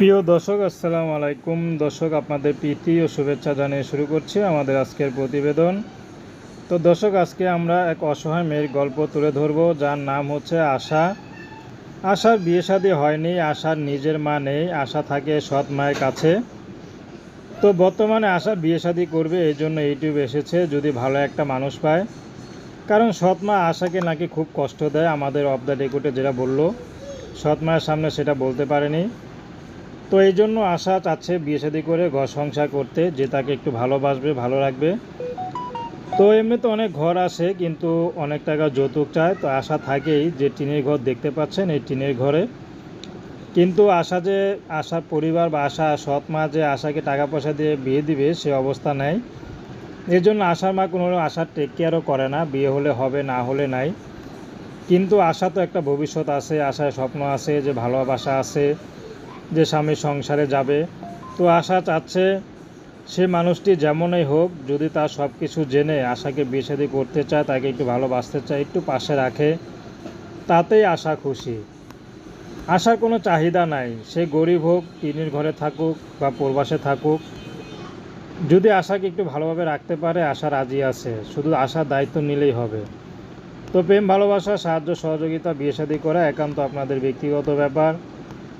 প্রিয় দর্শক, আসসালামু আলাইকুম। দর্শক, আপনাদের প্রীতি ও শুভেচ্ছা জানিয়ে শুরু করছি আমাদের আজকের প্রতিবেদন। তো দর্শক, আজকে আমরা এক অসহায় মেয়ের গল্প তুলে ধরব, যার নাম হচ্ছে আশা। আশার বিয়ে শাদী হয়নি, আশার নিজের মা নেই, আশা থাকে সৎ মায়ের কাছে। তো বর্তমানে আশা বিয়ে শাদী করবে, এই জন্য ইউটিউব এসেছে, যদি ভালো একটা মানুষ পায়। কারণ সৎ মা আশাকে নাকি খুব কষ্ট দেয়, আমাদের অফ দ্য রেকর্ডে যেটা বলল, সৎ মায়ের সামনে সেটা বলতে পারেনি। তো এই জন্য আশা চাচ্ছে বিয়ে শাদী করে ঘর সংসার করতে, যে তাকে একটু ভালোবাসবে, ভালো রাখবে। তো এমনিতে অনেক ঘর আসে কিন্তু অনেক টাকা যৌতুক চায়। তো আশা থাকেই যে টিনের ঘর দেখতে পাচ্ছেন এই টিনের ঘরে। কিন্তু আশা যে, আশার পরিবার বা আশা সৎ মা যে আশাকে টাকা পয়সা দিয়ে বিয়ে দিবে, সে অবস্থা নেই। এর জন্য আশার মা কোনো আশার টেক কেয়ারও করে না, বিয়ে হলে হবে, না হলে নাই। কিন্তু আশা তো একটা ভবিষ্যৎ আছে, আশায় স্বপ্ন আছে, যে ভালোবাসা আছে। যে স্বামী সংসারে যাবে। তো আশা চাচ্ছে সে মানুষটি যেমনই হোক, যদি তার সব কিছু জেনে, আশাকে বিয়ে করতে চায়, তাকে একটু ভালোবাসতে চায়, একটু পাশে রাখে, তাতেই আশা খুশি। আশার কোনো চাহিদা নাই। সে গরিব হোক, টিনের ঘরে থাকুক বা প্রবাসে থাকুক, যদি আশাকে একটু ভালোভাবে রাখতে পারে, আশা রাজি আছে। শুধু আশার দায়িত্ব নিলেই হবে। তো প্রেম, ভালোবাসা, সাহায্য, সহযোগিতা বিয়ে শাদী করা একান্ত আপনাদের ব্যক্তিগত ব্যাপার।